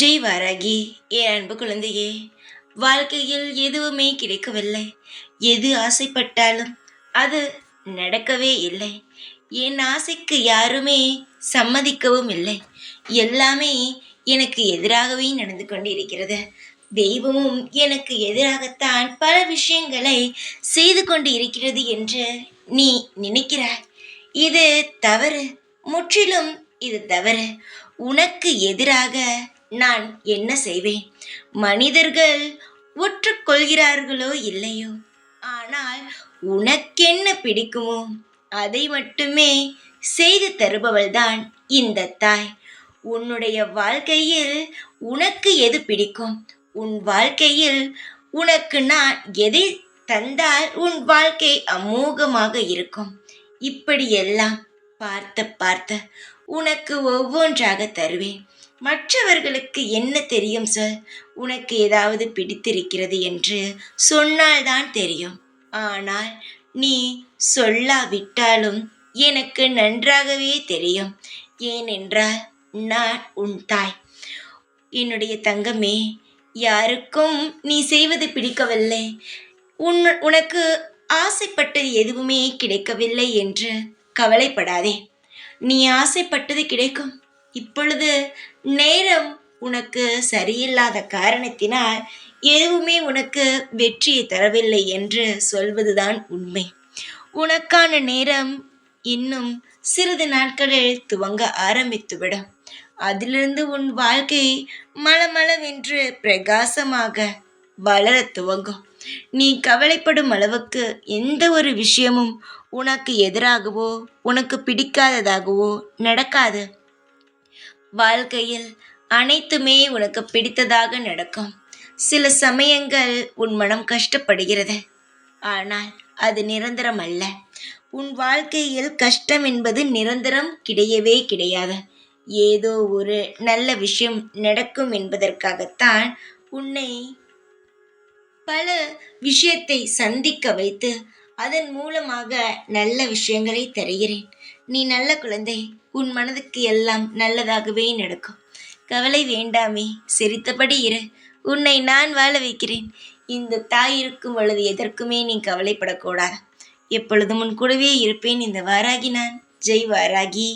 ஜெய் வாராகி என் அன்பு குழந்தையே. வாழ்க்கையில் எதுவுமே கிடைக்கவில்லை. எது ஆசைப்பட்டாலும் அது நடக்கவே இல்லை. என் ஆசைக்கு யாருமே சம்மதிக்கவும் இல்லை. எல்லாமே எனக்கு எதிராகவே நடந்து கொண்டிருக்கிறது. தெய்வமும் எனக்கு எதிராகத்தான் பல விஷயங்களை செய்து கொண்டு இருக்கிறது என்று நீ நினைக்கிறாய். இது தவறு. முற்றிலும் இது தவறு. உனக்கு எதிராக நான் என்ன செய்வேன்? மனிதர்கள் ஒற்றுக்கொள்கிறார்களோ இல்லையோ? ஆனால் உனக்கென்ன பிடிக்குமோ அதை மட்டுமே செய்து தருபவள்தான் இந்த தாய். உன்னுடைய வாழ்க்கையில் உனக்கு எது பிடிக்கும்? உன் வாழ்க்கையில் உனக்கு நான் எதை தந்தால் உன் வாழ்க்கை அமோகமாக இருக்கும்? இப்படியெல்லாம் பார்த்த பார்த்த உனக்கு ஒவ்வொன்றாக தருவேன். மற்றவர்களுக்கு என்ன தெரியும் சார் உனக்கு ஏதாவது பிடித்திருக்கிறது என்று சொன்னால்தான் தெரியும். ஆனால் நீ சொல்லாவிட்டாலும் எனக்கு நன்றாகவே தெரியும். ஏனென்றால் நான் உன் தாய். என்னுடைய தங்கமே யாருக்கும் நீ செய்வது பிடிக்கவில்லை. உன் உனக்கு ஆசைப்பட்டது எதுவுமே கிடைக்கவில்லை என்று கவலைப்படாதே. நீ ஆசைப்பட்டது கிடைக்கும். இப்பொழுது நேரம் உனக்கு சரியில்லாத காரணத்தினால் எதுவுமே உனக்கு வெற்றியை தரவில்லை என்று சொல்வதுதான் உண்மை. உனக்கான நேரம் இன்னும் சிறிது நாட்களில் துவங்க ஆரம்பித்துவிடும். அதிலிருந்து உன் வாழ்க்கை மலமளவென்று பிரகாசமாக வளர துவங்கும் நீ கவலைப்படும் அளவுக்கு எந்த ஒரு விஷயமும் உனக்கு எதிராகவோ உனக்கு பிடிக்காததாகவோ நடக்காது. வாழ்க்கையில் அனைத்துமே உனக்கு பிடித்ததாக நடக்கும். சில சமயங்கள் உன் மனம் கஷ்டப்படுகிறது. ஆனால் அது நிரந்தரம் அல்ல. உன் வாழ்க்கையில் கஷ்டம் என்பது நிரந்தரம் கிடையவே கிடையாது. ஏதோ ஒரு நல்ல விஷயம் நடக்கும் என்பதற்காகத்தான் உன்னை பல விஷயத்தை சந்திக்க வைத்து அதன் மூலமாக நல்ல விஷயங்களை தருகிறேன். நீ நல்ல குழந்தை உன் மனதுக்கு எல்லாம் நல்லதாகவே நடக்கும். கவலை வேண்டாமே சிரித்தபடி இரு. உன்னை நான் வாழ வைக்கிறேன். இந்த தாய் இருக்கும் பொழுது எதற்குமே நீ கவலைப்படக்கூடாது. எப்பொழுதும் உன் கூடவே இருப்பேன். இந்த வாராகி நான். ஜெய் வாராகி.